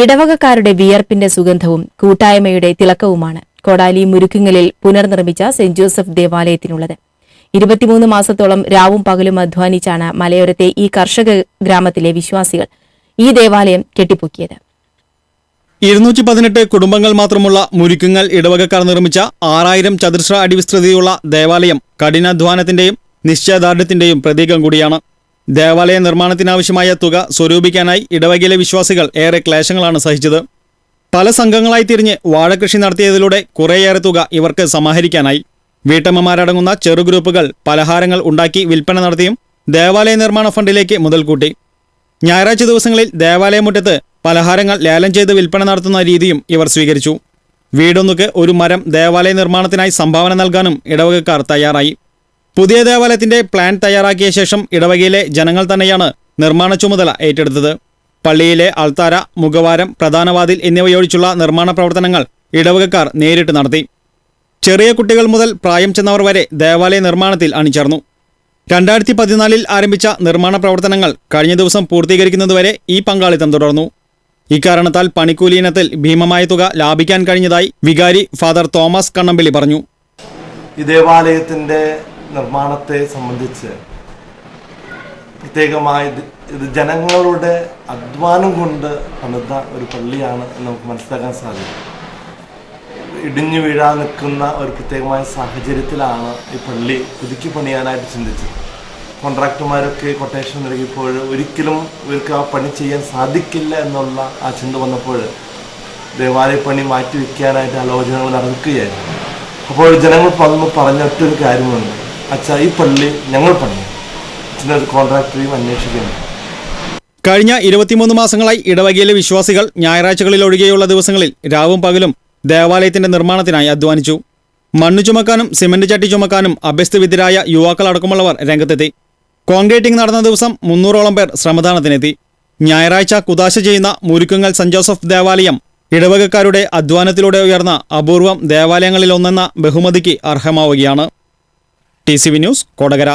ഇടവകക്കാരുടെ വിയർപ്പിന്റെ സുഗന്ധവും കൂട്ടായ്മയുടെ തിളക്കവുമാണ് കോടാലി മുരുക്കുങ്ങലിൽ പുനർനിർമ്മിച്ച സെന്റ് ജോസഫ് ദേവാലയത്തിനുള്ളത്. ഇരുപത്തിമൂന്ന് മാസത്തോളം രാവും പകലും അധ്വാനിച്ചാണ് മലയോരത്തെ ഈ കർഷക ഗ്രാമത്തിലെ വിശ്വാസികൾ ഈ ദേവാലയം കെട്ടിപ്പൊക്കിയത്. ഇരുന്നൂറ്റി പതിനെട്ട് കുടുംബങ്ങൾ മാത്രമുള്ള മുരുക്കുങ്ങൽ ഇടവകക്കാർ നിർമ്മിച്ച ആറായിരം ചതുർശ്ര അടി വിസ്തൃതിയുള്ള ദേവാലയം കഠിനാധ്വാനത്തിന്റെയും നിശ്ചയദാർഢ്യത്തിന്റെയും പ്രതീകം കൂടിയാണ്. ദേവാലയ നിർമ്മാണത്തിനാവശ്യമായ തുക സ്വരൂപിക്കാനായി ഇടവകയിലെ വിശ്വാസികൾ ഏറെ ക്ലേശങ്ങളാണ് സഹിച്ചത്. പല സംഘങ്ങളായി തിരിഞ്ഞ് വാഴകൃഷി നടത്തിയതിലൂടെ കുറേയേറെ തുക ഇവർക്ക് സമാഹരിക്കാനായി. വീട്ടമ്മമാരടങ്ങുന്ന ചെറു ഗ്രൂപ്പുകൾ പലഹാരങ്ങൾ ഉണ്ടാക്കി വിൽപ്പന നടത്തിയും ദേവാലയ നിർമ്മാണ ഫണ്ടിലേക്ക് മുതൽക്കൂട്ടി. ഞായറാഴ്ച ദിവസങ്ങളിൽ ദേവാലയമുറ്റത്ത് പലഹാരങ്ങൾ ലേലം ചെയ്ത് വിൽപ്പന നടത്തുന്ന രീതിയും ഇവർ സ്വീകരിച്ചു. വീടൊന്നുക്ക് ഒരു മരം ദേവാലയ നിർമ്മാണത്തിനായി സംഭാവന നൽകാനും ഇടവകക്കാർ തയ്യാറായി. പുതിയ ദേവാലയത്തിന്റെ പ്ലാൻ തയ്യാറാക്കിയ ശേഷം ഇടവകയിലെ ജനങ്ങൾ തന്നെയാണ് നിർമ്മാണ ചുമതല ഏറ്റെടുത്തത്. പള്ളിയിലെ അൾത്താര മുഖവാരം പ്രധാനവാതിൽ എന്നിവയൊഴിച്ചുള്ള നിർമ്മാണ പ്രവർത്തനങ്ങൾ ഇടവകക്കാർ നേരിട്ട് നടത്തി. ചെറിയ കുട്ടികൾ മുതൽ പ്രായം ചെന്നവർ വരെ ദേവാലയ നിർമ്മാണത്തിൽ അണിചേർന്നു. രണ്ടായിരത്തി പതിനാലിൽ ആരംഭിച്ച നിർമ്മാണ പ്രവർത്തനങ്ങൾ കഴിഞ്ഞ ദിവസം പൂർത്തീകരിക്കുന്നതുവരെ ഈ പങ്കാളിത്തം തുടർന്നു. ഇക്കാരണത്താൽ പണിക്കൂലി ഇനത്തിൽ ഭീമമായ തുക ലാഭിക്കാൻ കഴിഞ്ഞതായി വികാരി ഫാദർ തോമസ് കണ്ണമ്പിളി പറഞ്ഞു. ഈ ദേവാലയത്തിന്റെ നിർമ്മാണത്തെ സംബന്ധിച്ച് പ്രത്യേകമായി ഇത് ജനങ്ങളുടെ അധ്വാനം കൊണ്ട് പണിത ഒരു പള്ളിയാണ് എന്ന് നമുക്ക് മനസ്സിലാക്കാൻ സാധിക്കും. ഇടിഞ്ഞു വീഴാൻ നിൽക്കുന്ന ഒരു പ്രത്യേകമായ സാഹചര്യത്തിലാണ് ഈ പള്ളി പുതുക്കി പണിയാനായിട്ട് ചിന്തിച്ചത്. കോൺട്രാക്ടർമാരൊക്കെ കൊട്ടേഷൻ നൽകിയപ്പോൾ ഒരിക്കലും ഇവർക്ക് ആ പണി ചെയ്യാൻ സാധിക്കില്ല എന്നുള്ള ആ ചിന്ത വന്നപ്പോൾ ദേവാലയ പണി മാറ്റി വയ്ക്കാനായിട്ട് ആലോചനകൾ നടക്കുകയായിരുന്നു. അപ്പോൾ ജനങ്ങൾ പറഞ്ഞു പറഞ്ഞ ഒറ്റൊരു കാര്യമുണ്ട്. അച്ഛാ ഈ പള്ളി ഞങ്ങൾ അച്ഛനൊരു കോൺട്രാക്ടറെയും അന്വേഷിക്കുന്നു. കഴിഞ്ഞ ഇരുപത്തിമൂന്ന് മാസങ്ങളായി ഇടവകയിലെ വിശ്വാസികൾ ഞായറാഴ്ചകളിൽ ഒഴികെയുള്ള ദിവസങ്ങളിൽ രാവും പകലും ദേവാലയത്തിന്റെ നിർമ്മാണത്തിനായി അധ്വാനിച്ചു. മണ്ണു ചുമക്കാനും സിമന്റ് ചട്ടി ചുമക്കാനും അഭ്യസ്തവിദ്യരായ യുവാക്കളടക്കമുള്ളവർ രംഗത്തെത്തി. കോൺക്രീറ്റിംഗ് നടന്ന ദിവസം മുന്നൂറോളം പേർ ശ്രമദാനത്തിനെത്തി. ഞായറാഴ്ച കുതാശ ചെയ്യുന്ന മുരുക്കുങ്ങൽ സെന്റ് ജോസഫ് ദേവാലയം ഇടവകക്കാരുടെ അധ്വാനത്തിലൂടെ ഉയർന്ന അപൂർവം ദേവാലയങ്ങളിലൊന്നെന്ന ബഹുമതിക്ക് അർഹമാവുകയാണ്. T news Kodakara